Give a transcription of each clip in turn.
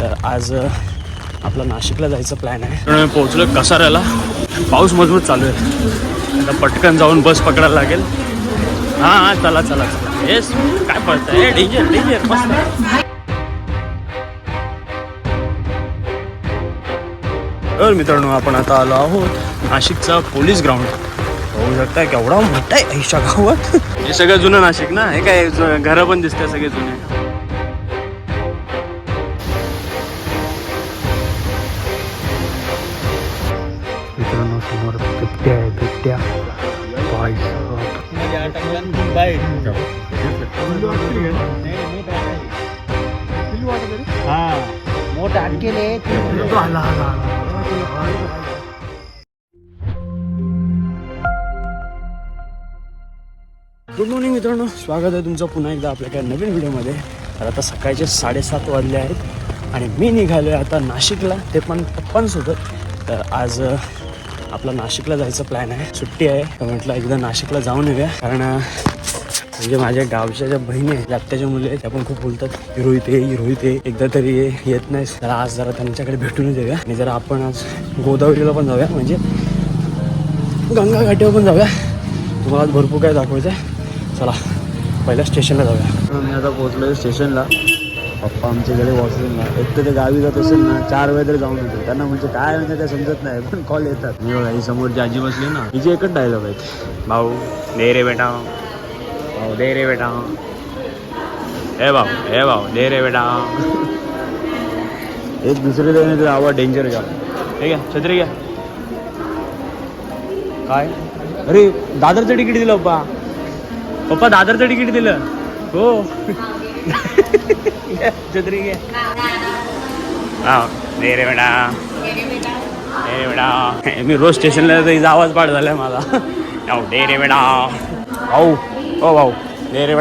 तर आज आपला नाशिकला जायचं प्लॅन आहे. त्यामुळे मी पोहोचलो कसाऱ्याला. पाऊस मजबूत चालू आहे. आता पटकन जाऊन बस पकडायला लागेल. हां हां चला चला चला. येस काय आहे डेंजर डेंजर मस्त. तर मित्रांनो आपण आता आलो आहोत नाशिकचा पोलीस ग्राउंड होऊ शकता केवढा मोठा आहे ऐशा गावात. हे सगळं जुनं नाशिक ना? हे काय घरं पण दिसते सगळे जुने. त्या मोठ गुड मॉर्निंग मित्रांनो. स्वागत आहे तुमचं पुन्हा एकदा आपल्या काय नवीन व्हिडिओमध्ये. तर आता सकाळचे साडेसात वाजले आहेत आणि मी निघालो आहे आता नाशिकला. ते पण पप्पांसोबत. तर आज आपला नाशिकला जायचं प्लॅन आहे. सुट्टी आहे. तर म्हटलं एकदा नाशिकला जाऊन येऊया. कारण म्हणजे माझ्या गावच्या ज्या बहिणी आहेत आत्ताच्या मुली आहेत त्या पण खूप बोलतात हिरो इथे हिरो इथे एकदा तरी ये येत नाही जरा आज जरा त्यांच्याकडे भेटून येऊया. आणि जरा आपण आज गोदावरीला पण जाऊया. म्हणजे गंगा घाटीवर पण जाऊया. तुम्हाला आज भरपूर काय दाखवायचं आहे चला पहिल्या स्टेशनला जाऊया. मी आता पोहोचलो स्टेशनला पप्पा आमच्याकडे वॉशरूमला एक तर ते गावी जात असेल ना चार वेळा तरी जाऊन येतो. त्यांना म्हणजे काय म्हणजे ते समजत नाही पण कॉल येतात. मी बघा ही समोर जी आजी बसली ना. हिची एकच डायलॉग आहेत भाऊ दे रे बेटा. भाऊ दे रे बेटा. हे भाऊ हे भाऊ दे रे बेटा. एक दुसरे जण आवाज डेंजर का? ठीक आहे छत्री घ्या. काय? अरे दादरचं तिकीट दिलं पप्पा. पप्पा दादरचं तिकीट दिलं. हो. हा रे बेटा. दे रे बेटा. मी रोज स्टेशनला हिचा आवाज पाठ झालाय माझा. हो दे रे बेटा. भाऊ हो भाऊ दे रे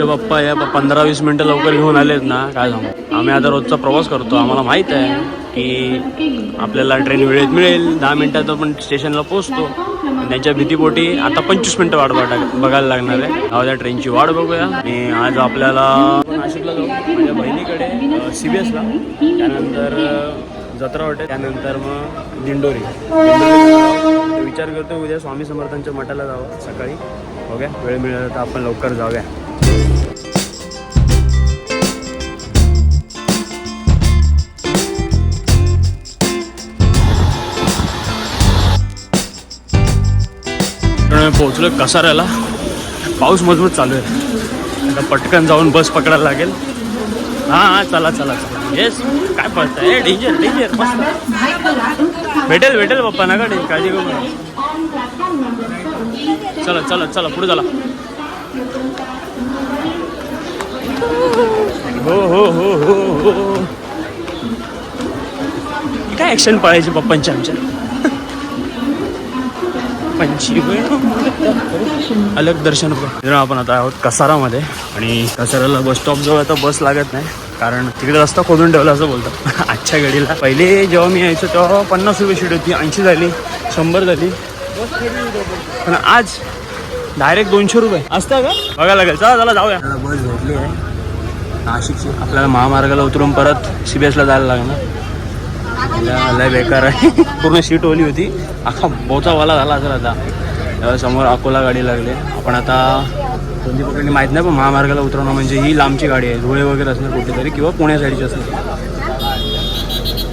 आमचे पप्पा या पंधरा वीस मिनटं लवकर घेऊन आलेत ना काय सांगू? आम्ही आता रोजचा प्रवास करतो. आम्हाला माहीत आहे की आपल्याला ट्रेन वेळेत मिळेल दहा मिनटात आपण स्टेशनला पोहोचतो. आणि त्यांच्या भीतीपोटी आता पंचवीस मिनटं वाट बघा बघायला लागणार आहे. जाऊ त्या ट्रेनची वाट बघूया. आणि आज आपल्याला नाशिकला जाऊ. माझ्या बहिणीकडे सी बी एसला त्यानंतर जत्रा वाटेल त्यानंतर मग दिंडोरी. दिंडोरीला विचार करतो उद्या स्वामी समर्थांच्या मठाला जावं सकाळी. ओके वेळ मिळाला तर आपण लवकर जाऊया. पोहोचलो कसाऱ्याला. पाऊस मजबूत चालू आहे आता पटकन जाऊन बस पकडायला लागेल. हां हां चला चला चला. येस काय पळतंय? डेंजर डेंजर मस्त. भेटेल भेटेल पप्पा नका टे काळजी करू चला चला चला पुढे चला. हो हो हो हो हो. काय ॲक्शन पाळायची पप्पांच्या आमच्या? पंची अलग दर्शन आपण आता आहोत कसारामध्ये. आणि कसाराला बस स्टॉप जवळ आता बस लागत नाही. कारण तिकडे रस्ता खोदून ठेवला असं बोलतात. आजच्या घडीला. पहिले जेव्हा मी यायचो तेव्हा पन्नास रुपये शीट होती. ऐंशी झाली शंभर झाली. पण आज डायरेक्ट दोनशे रुपये. असतं का? बघायला लागेल. चला चला जाऊया. बस भेटली आहे. नाशिकची. आपल्याला महामार्गाला उतरून परत सी बी एसला जायला लागणार लय बेकार आहे. पूर्ण सीट ओली होती. अख्खा बोचावाला झाला असेल आता. समोर अकोला गाडी लागली. आपण आता कोणती पकडली माहीत नाही पण महामार्गाला उतरवणं म्हणजे ही लांबची गाडी आहे. धुळे वगैरे असणार कुठेतरी किंवा पुण्या साईडची असणार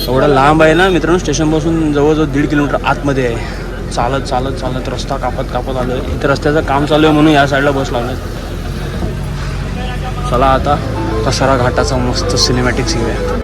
एवढा लांब आहे ना मित्रांनो स्टेशनपासून जवळजवळ दीड किलोमीटर आतमध्ये आहे. चालत चालत चालत रस्ता कापत कापत आलो आहे इथं रस्त्याचं काम चालू आहे म्हणून या साईडला बस लावलं चला आता. कसारा घाटाचा मस्त सिनेमॅटिक सीन आहे.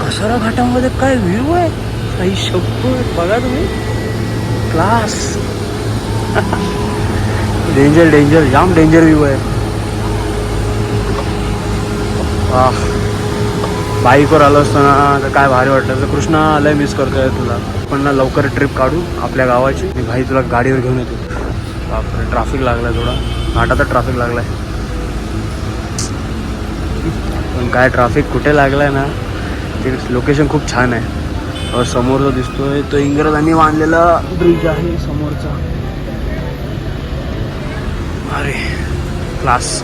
कसारा घाटामध्ये काय व्ह्यू काही शब्द बघा तुम्ही. क्लास डेंजर डेंजर जाम डेंजर व्ह्यू आहे. बाईकवर आलो असताना तर काय भारी वाटलं तर कृष्णा लय मिस करतोय तुला. पण ना लवकर ट्रिप काढू आपल्या गावाची. मी भाई तुला गाडीवर घेऊन येतो. बापरे ट्रॅफिक लागलाय थोडा. घाटाचा ट्रॅफिक लागलाय. पण काय ट्रॅफिक कुठे लागलाय ना? ते लोकेशन खूप छान आहे. समोर जो दिसतोय. तो इंग्रजांनी बांधलेला ब्रिज आहे समोरचा. अरे क्लास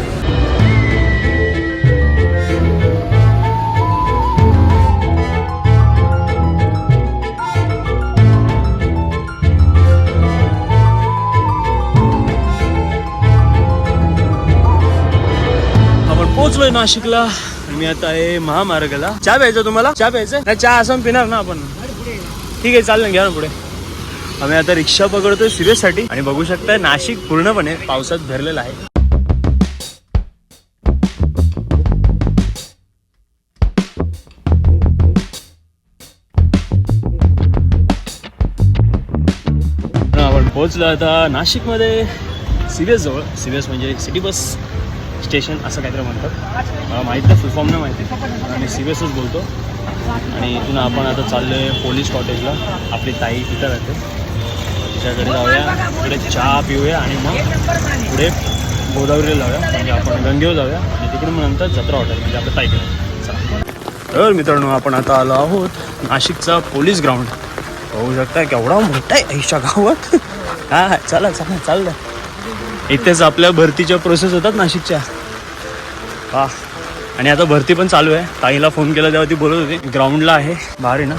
आपण पोहोचलोय नाशिकला. मी आता आहे महामार्गाला. चहा प्यायचा तुम्हाला? चहा प्यायचं? नाही चहा असं पिणार ना आपण. ठीक आहे चालेल ना घ्या ना पुढे. आम्ही आता रिक्षा पकडतोय सिरियससाठी आणि बघू शकताय नाशिक पूर्णपणे पावसात भरलेलं आहे. आपण पोहोचलो आता नाशिकमध्ये. सिरियस जवळ. सिरियस म्हणजे सिटी बस. स्टेशन असं काहीतरी म्हणतात. मला माहीत नाही फुलफॉर्म नाही माहिती. आणि एसच बोलतो. आणि इथून आपण आता चाललो आहे पोलीस कॉटेजला आपली ताई तिथं राहते. तिच्याकडे जाऊया. पुढे चहा पिऊया आणि मग पुढे गोदावरीला जाऊया. म्हणजे आपण गंगेवर जाऊया. आणि तिकडून मग नंतर जत्रा हॉटेल म्हणजे आपलं ताईकडे. तर मित्रांनो आपण आता आलो आहोत नाशिकचा पोलीस ग्राउंड होऊ शकता केवढा मोठा आहे आईच्या गावात. हा चला चला चाललं. इथेच आपल्या भरतीच्या प्रोसेस होतात नाशिकच्या. हा. आणि आता भरती पण चालू आहे. ताईला फोन केला तेव्हा ती बोलत होती. ग्राउंडला आहे. बाहेर आहे ना.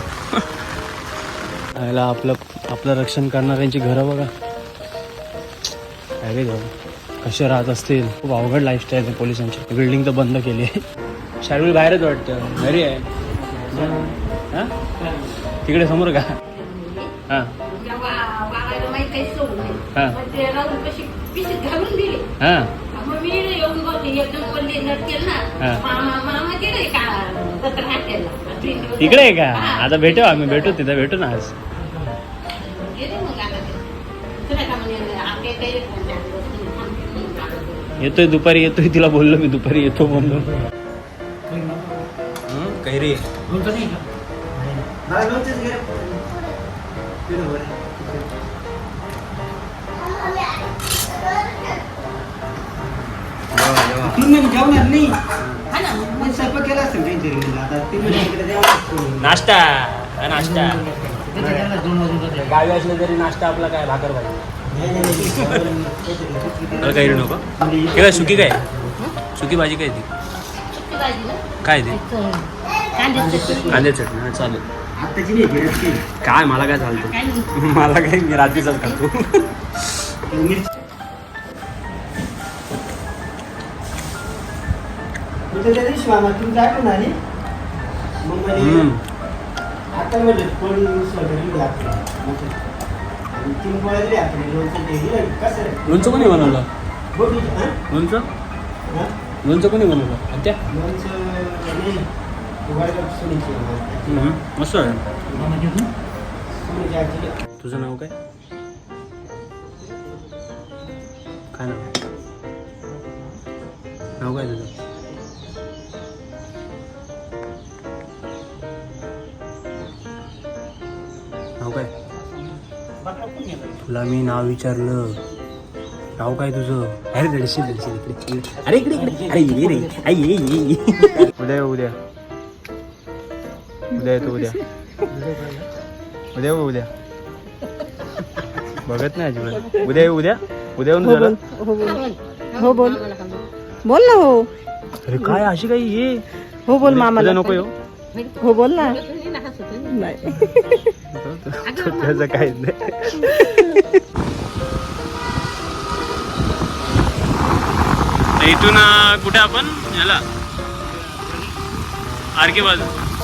याला आपलं आपलं रक्षण करणाऱ्यांची घरं बघा. अरे जाऊ कसे राहत असतील? खूप अवघड लाईफस्टाईल आहे पोलिसांची. बिल्डिंग तर बंद केली आहे. शार्विल बाहेरच वाटतं. घरी आहे. हा? तिकडे समोर का? हां. हा. घालून दिली हां. मग मी येऊन बघते एकदम पल्ली नटकेल. ना मामा मामा गेले का? दत्र हाटेला तीन दिवस तिकडे आहे का? हा. आता भेटू आम्ही भेटू तिथं भेटू ना आज. गेले मग आता ते. तुला का म्हणे आपल्या काही फोन टाकलं, तुम्ही फोन करून टाकलं. येतोय दुपारी येतोय तिला बोललो मी दुपारी येतो बोललो काही रे. जेवणार नाही. स्वयंपाक केला असेल. आता जेवण नाश्ता नाश्ता. गावी असलं तरी नाश्ता आपला काय भाकर भाजी. काही नको. हे काय? सुकी काय सुकी भाजी काय ती. काय ती. कांदे चटणी. हा, चालेल. काय मला काय चालतं. मला काय मी रात्रीचाच खातो. तर त्या दिवशी मामा तुमची आठवण आली मग म्हणे हम्म. आता म्हणलं पोळी ऊस वगैरे दिली आपली. म्हटलं. आणि तीन पोळ्या दिल्या आपण लोणचं ते दिलं कसं आहे? लोणचं कोणी बनवलं बोटी, हं? लोणचं हं? लोणचं कोणी बनवलं आत्या लोणचं नाही वर्गात सुनीची आहे. हम्म, मस्त आहे सुनीची आजी तुझं नाव काय काय नाव नाव काय तुझं तुला मी नाव विचारलं. नाव काय तुझं? अरे दडशील दडशील इकडे इकडे. अरे इकडे इकडे. अरे ये रे. अरे ये ये ये. उद्या ये, उद्या. उद्या येतो उद्या. उद्या येऊ उद्या. बघत नाही अजिबात. उद्या येऊ उद्या. उद्या येऊन झालं. हो बोल. बोल. ना हो. अरे काय अशी काही ये? हो बोल उद्या- मामाला. उद्या नको येऊ. हो बोल ना. नाही. त्याचं काय? नाही. इथून कुठे आपण? याला. आरके बाजू.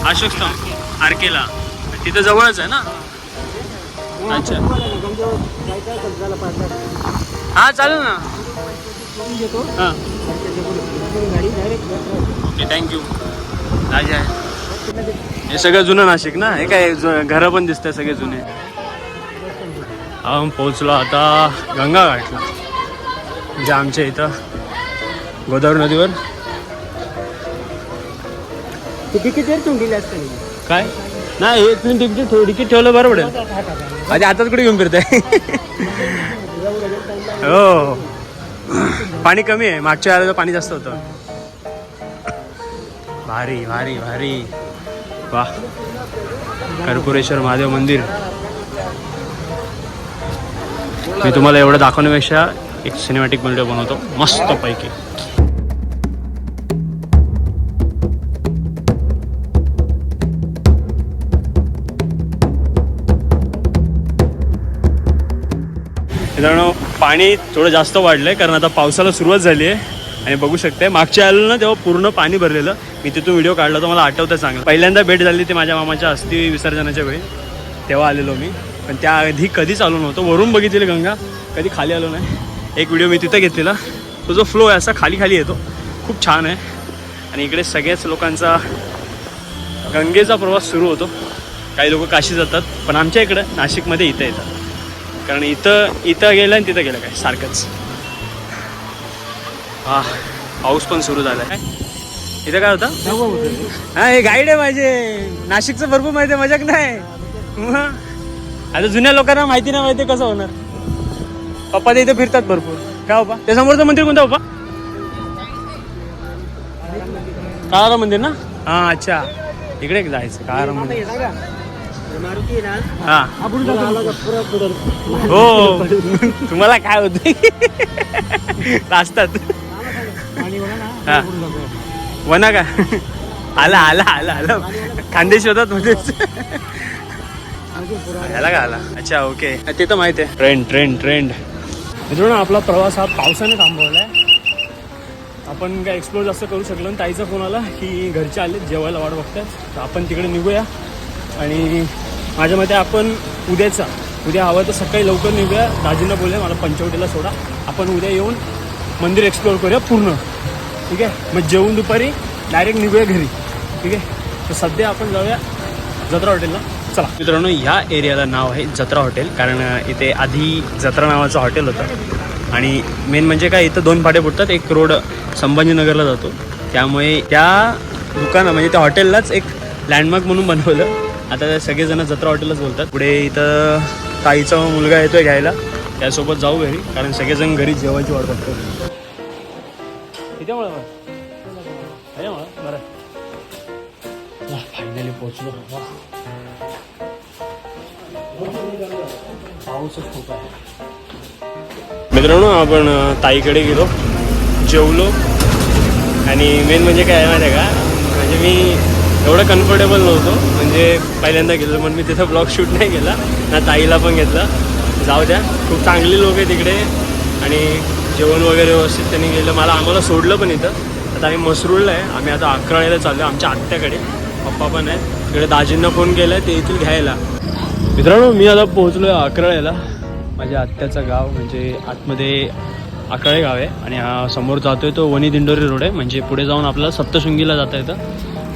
अशोक स्तंभ आरकेला. तिथं जवळच आहे ना? अच्छा. हा चालेल ना. हां. ओके थँक्यू राजा आहे. हे सगळं जुनं नाशिक ना? हे काय जु- घरं पण दिसत सगळे जुने. आपण पोचलो आता गंगा घाटला. म्हणजे आमच्या इथं गोदावरी नदीवर. तिकीट असतं? काय? नाही हे तुम्ही तिकीट तिकीट ठेवलं बरं पडेल. आधी आताच कुठे घेऊन फिरताय? हो. पाणी कमी आहे. मागच्या वेळेला पाणी जास्त होतं. भारी भारी भारी. वा कर्पुरेश्वर महादेव मंदिर. मी तुम्हाला एवढं दाखवण्यापेक्षा एक सिनेमॅटिक व्हिडिओ बनवतो. मस्त पैकी. मित्रांनो पाणी थोडं जास्त वाढलंय कारण आता पावसाला सुरुवात झाली आहे आणि बघू शकते मागच्या आलो ना तेव्हा पूर्ण पाणी भरलेलं. मी तिथून व्हिडिओ काढला तो मला आठवतं चांगलं. पहिल्यांदा भेट झाली ती माझ्या मामाच्या अस्थि विसर्जनाच्या वेळी. तेव्हा आलेलो मी. पण त्याआधी कधीच आलो नव्हतो. वरून बघितलेली गंगा कधी खाली आलो नाही. एक व्हिडिओ मी तिथं घेतलेला. तो जो फ्लो आहे असा खाली खाली येतो. खूप छान आहे. आणि इकडे सगळ्याच लोकांचा गंगेचा प्रवास सुरू होतो. काही लोक काशी जातात पण आमच्या इकडं नाशिकमध्ये इथं येतात. कारण इथं इथं गेलं आणि तिथं गेलं काय सारखंच. हा पाऊस पण सुरू झाला काय? इथं काय होतं? हा हे गाईड आहे माझे. नाशिकचं भरपूर माहिती आहे मजाक नाही. आता जुन्या लोकांना माहिती नाही माहिती कसं होणार. पप्पा ते इथे फिरतात भरपूर. काय पप्पा त्या समोरचं मंदिर कोणतं पप्पा काळाराम मंदिर ना? हा अच्छा. इकडे एक जायचं काळाराम मंदिर. मारुती ना? हा. हो तुम्हाला काय होते ना हा. वना का? आला आला आला आला. खानदेश होतात मध्येच ह्याला का आला? अच्छा ओके. ते तर माहिती आहे. ट्रेंड ट्रेंड ट्रेंड मित्रांनो आपला प्रवास हा पावसाने थांबवलाय. आपण काय एक्सप्लोर जास्त करू शकलो आणि ताईचा फोन आला की घरचे आले जेवायला वाट बघतात तर आपण तिकडे निघूया. आणि माझ्या मते आपण उद्याचा उद्या हवं तर सकाळी लवकर निघूया. दाजींना बोलूया मला पंचवटीला सोडा. आपण उद्या येऊन मंदिर एक्सप्लोर करूया पूर्ण. ठीक आहे? मग जेवून दुपारी डायरेक्ट निघूया घरी. ठीक आहे? तर सध्या आपण जाऊया जत्रा हॉटेलला चला. मित्रांनो या एरियाला नाव आहे जत्रा हॉटेल कारण इथे आधी जत्रा नावाचं हॉटेल होतं. आणि मेन म्हणजे काय इथं दोन फाटे फुटतात एक रोड संभाजीनगरला जातो. त्यामुळे त्या दुकाना म्हणजे त्या हॉटेललाच एक लँडमार्क म्हणून बनवलं. आता सगळेजण जत्रा हॉटेलच बोलतात. पुढे इथं ताईचा मुलगा येतोय घ्यायला. त्यासोबत जाऊ घरी कारण सगळेजण घरी जेवायची वाट बघतो. बरं. फायनली पोचलो वा. पाऊसच खूप आहे. मित्रांनो आपण ताईकडे गेलो जेवलो. आणि मेन म्हणजे काय आहे माहिती आहे का? म्हणजे मी एवढं कम्फर्टेबल नव्हतो. म्हणजे पहिल्यांदा गेलो म्हणून मी तिथं ब्लॉग शूट नाही केला. ना ताईला पण घेतला. जाऊ द्या. खूप चांगली लोक आहे तिकडे आणि जेवण वगैरे व्यवस्थित त्यांनी गेलं मला आम्हाला सोडलं पण इथं. आता आम्ही मसरूळला आहे. आम्ही आता अकराळ्याला चाललो आमच्या आत्याकडे. पप्पा पण आहे तिकडे दाजींना फोन केला ते येथील घ्यायला. मित्रांनो मी आता पोहोचलो आहे अकराळ्याला माझ्या आत्याचं गाव म्हणजे आतमध्ये अकराळे गाव आहे. आणि हा समोर जातोय तो वणी दिंडोरी रोड आहे. म्हणजे पुढे जाऊन आपल्याला सप्तशृंगीला जाता येतं.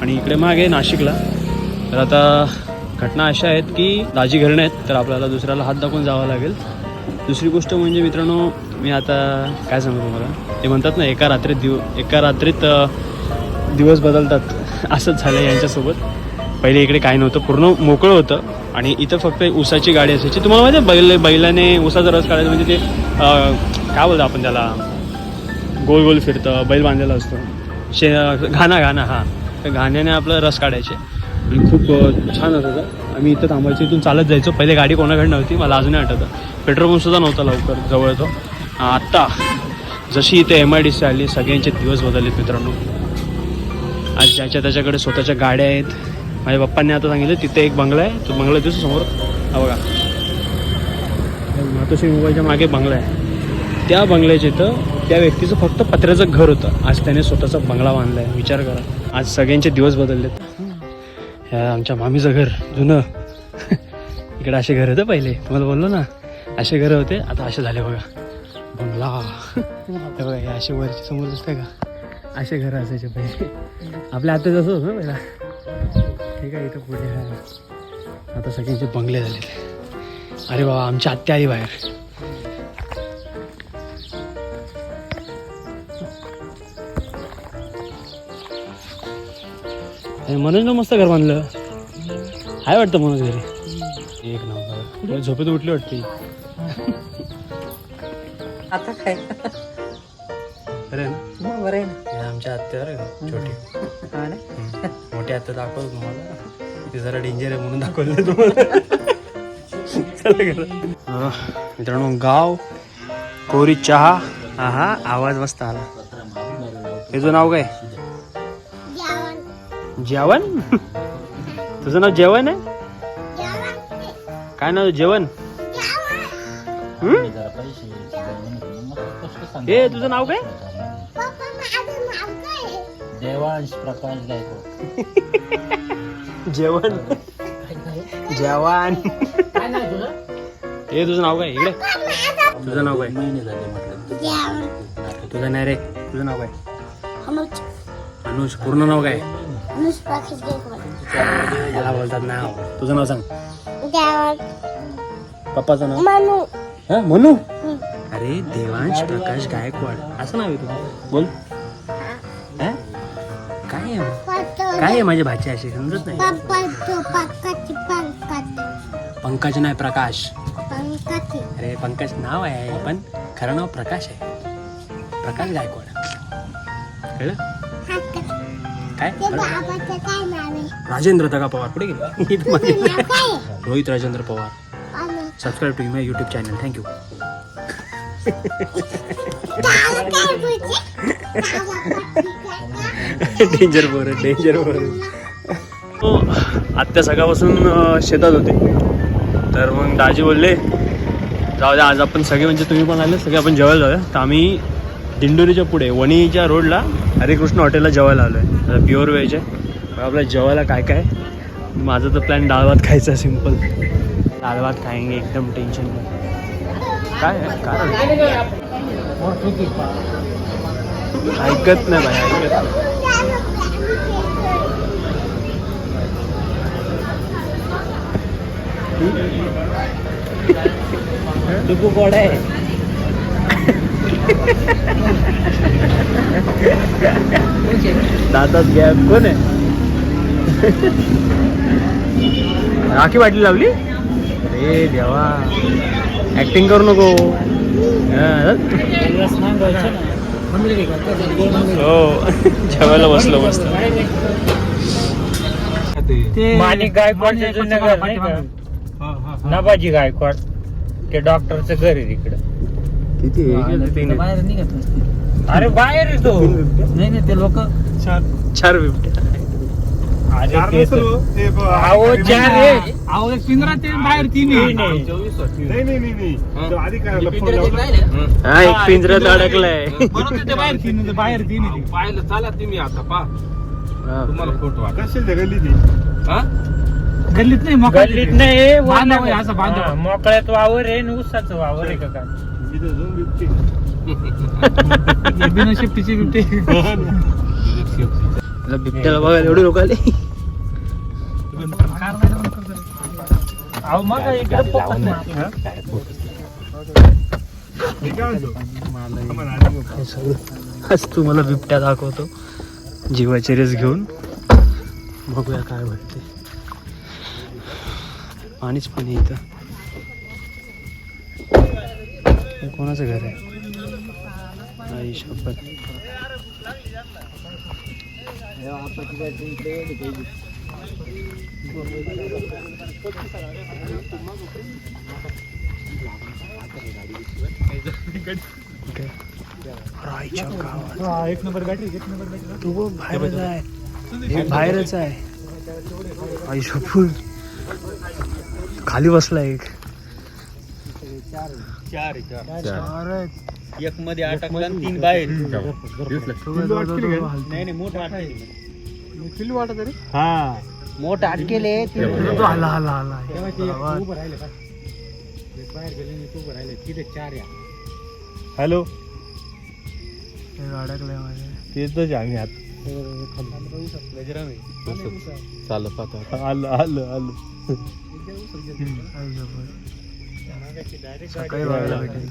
आणि इकडे मागे नाशिकला. तर आता घटना अशा आहेत की दाजी घरी नाहीत तर आपल्याला दुसऱ्याला हात दाखवून जावं लागेल. दुसरी गोष्ट म्हणजे मित्रांनो मी आता काय सांगू तुम्हाला? ते म्हणतात ना एका रात्रीत दिव एका रात्रीत दिवस बदलतात. असंच झालं यांच्यासोबत. पहिले इकडे काही नव्हतं पूर्ण मोकळं होतं. आणि इथं फक्त ऊसाची गाडी असायची. तुम्हाला माहिती आहे बैल बैलाने ऊसाचा रस काढायचा म्हणजे ते काय बोलतो आपण त्याला? गोल गोल फिरतं बैल बांधलेला असतो. शे घाणा घाणा हा. तर घाण्याने आपलं रस काढायचे. आणि खूप छान असं होतं. आम्ही इथं थांबायचो इथून चालत जायचो. पहिले गाडी कोणाकडे नव्हती मला अजूनही आठवतं. पेट्रोल पंपसुद्धा नव्हता लवकर जवळ तो. आत्ता जशी इथे एम आय डी सी आली सगळ्यांचे दिवस बदललेत मित्रांनो. आज ज्याच्या त्याच्याकडे स्वतःच्या गाड्या आहेत. माझ्या पप्पांनी आता सांगितलं तिथे एक बंगला आहे. तो बंगला दिसतो समोर. हा बघा. मातोश्री मोबाईलच्या मागे बंगला आहे. त्या बंगल्याच्या इथं त्या व्यक्तीचं फक्त पत्र्याचं घर होतं. आज त्याने स्वतःचा बंगला बांधला आहे विचार करा. आज सगळ्यांचे दिवस बदललेत. ह्या आमच्या मामीचं घर जुनं. इकडे असे घर होते पहिले. तुम्हाला बोललो ना असे घर होते आता असे झाले बघा. बंगला हे बघा हे असे वरचे समोर दिसतंय का? असे घर असायचे पहिले. आपल्या आता जसं होतं ना पहिला. ठीक आहे इथं पुढे आता सगळ्यांचे बंगले झाले अरे बाबा आमची आत्या आई बाहेर. मनोजनं मस्त घर बांधलं. आहे वाटतं मनोज घरी. एक नंबर. झोपेत उठली वाटते. आता काय? अरे ना? बरं आहे ना. हे आमच्या आत्या बरं का, छोटी. मोठी आत्या दाखवतो तुम्हाला. ती जरा डेंजर आहे म्हणून दाखवलं तुम्हाला. मित्रांनो गाव कोरी चहा. हा हा आवाज मस्त आला. तुझं नाव काय? जेवण? तुझं नाव जेवण आहे? काय नाव जेवण? ए तुझं नाव काय? देवांश प्रकाश गायकवाड. जेवण? जेवण. काय नाही तुझं? ए तुझं नाव काय? इकडे. तुझं नाव काय? महिने झाले म्हटलं. तुझं नाही रे तुझं नाव काय? अनुज. पूर्ण नाव काय? याला बोलतात नाव. तुझं नाव सांग. पप्पाचं नाव? हा म्हणू अरे देवांश प्रकाश गायकवाड. असं नाव आहे तुझं? बोल. हा? काय आहे? काय आहे माझी भाची अशी? समजत नाही. पंकज नाही प्रकाश. अरे पंकज नाव आहे पण खरं नाव प्रकाश आहे. प्रकाश गायकवाड. कळलं? काय? राजेंद्र दगा पवार. पुढे गेले. Rohit Rajendra Pawar. Subscribe to my YouTube channel thank you danger bore danger bore हो आत्या सकाळपासून शेतात होते. तर मग दाजी बोलले जाऊ द्या आज आपण सगळे म्हणजे तुम्ही पण आले सगळे आपण जेवायला जाऊया. तर आम्ही दिंडोरीच्या पुढे वणीच्या रोडला हरेकृष्ण हॉटेलला जेवायला आलो आहे प्युअर व्हेज आहे. आपल्या जेवायला काय काय? माझा तर प्लॅन डाळ भात खायचा सिंपल डाळ भात खायंगे एकदम टेन्शन काय काय ऐकत नाही भाई ऐकत नाही. डुबू गोड आहे? दातात गॅप. कोण आहे? राखी बाटली लावली? अरे देवा. ऍक्टिंग करू नको. हा, हो. जेवायला बसलो मस्त. माणिक गायकवाडचं जुनं घर नाही का? नबाजी गायकवाड. ते डॉक्टरचं घर आहे तिकडं. किती बाहेर निघत नसते अरे बाहेर तो नाही नाही ते लोक चार. बिबट्या. चार एक पिंजरा ते बाहेर तीन तीन आहे. हा. एक पिंजऱ्यात अडकलाय. बरोबर ते बाहेर तीन बाहेर तीन आहे. ते. पाहिलं चला तुम्ही आता पा हा. तुम्हाला फोटो वाट गल्लीत नाही गल्लीत असं बांधावं. हा, मोकळ्यात वावर आहे आणि ऊसाचं वावर आहे का बिना शिफ्टीची त्याला बिबट्याला बघायला एवढे लोक आले हे आज तुम्हाला बिबट्या दाखवतो जीवाचे रेस घेऊन बघूया काय भरते पाणीच पाणी इथं हे कोणाचं घर आहे? आई शपथ. कुठे? रायच्या गावात एक नंबर बॅटरी एक नंबर बॅटरी तू बघ बाहेरच आहे. बाहेरच आहे. आई शपूर खाली बसला एक. चार. एक मध्ये अटकला आणि तीन बाहेर. नाही नाही मोठा हा. मोठ अटकेले तो आला आला आला. गावात. उभं राहिले पाय. एक बाहेर गेले आणि एक उभं राहिले. तिथे चार या. हॅलो? हे तेच आम्ही आता चालत पाहता आलो आलो आलो. सकाळी बघायला भेटेल.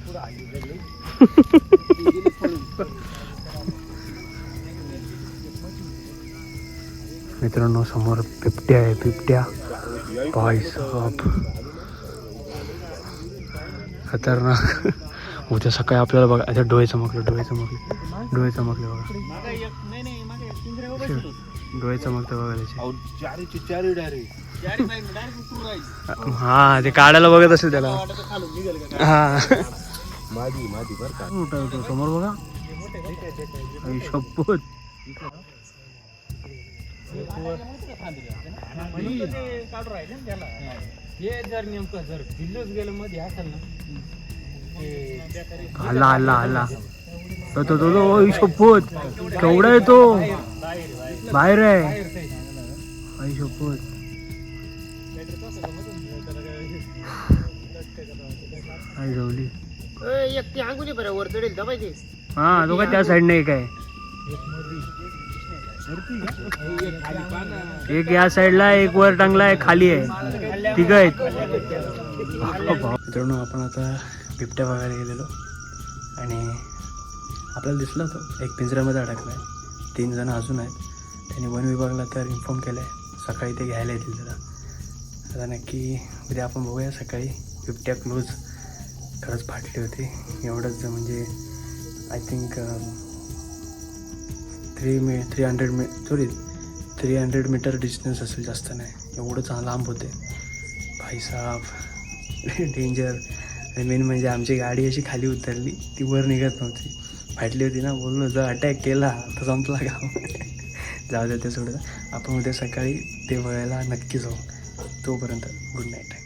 मित्रांनो समोर बिबट्या आहे बिबट्या. साहब खतरनाक. उद्या सकाळी आपल्याला बघा आता डोळे चमकले डोळे चमकले. डोळे चमकले बघा. डोळे चमकते बघा त्याचे. चारीची चारी डायरेक्ट हा ते काढायला बघत असेल त्याला. हा. समोर बघा. शपथ. हे जर नेमकं जर दिल्लूच गेलं मध्ये असेल ना आला आला आला तो तो तो तो केवढा आहे तो? बाहेर आहे. आई शपथ आई जवली हा तो का त्या साईड नाही काय? एक या साईडला एक वर टांगला आहे खाली आहे. तिघ आहेत. मित्रांनो आपण आता बिबट्या बघायला गेलेलो. आणि आपल्याला दिसला तो एक पिंजऱ्यामध्ये अडकला आहे. तीन जण अजून आहेत. त्यांनी वन विभागला तर इन्फॉर्म केलं आहे सकाळी ते घ्यायला येतील त्याला आता नक्की उद्या आपण बघूया. सकाळी बिबट्या क्लोज खरंच फाटली होती. एवढंच म्हणजे आय थिंक थ्री मी थ्री हंड्रेड मी sorry three hundred meter distance असेल जास्त नाही. एवढं लांब होते. भाईसाहेब डेंजर आणि मेन म्हणजे आमची गाडी अशी खाली उतरली ती वर निघत नव्हती. फाटली होती ना बोललो जर अटॅक केला तर संपला का? जाऊ द्या ते सोडून. आपण उद्या सकाळी ते वळायला नक्की जाऊ. तोपर्यंत गुड नाईट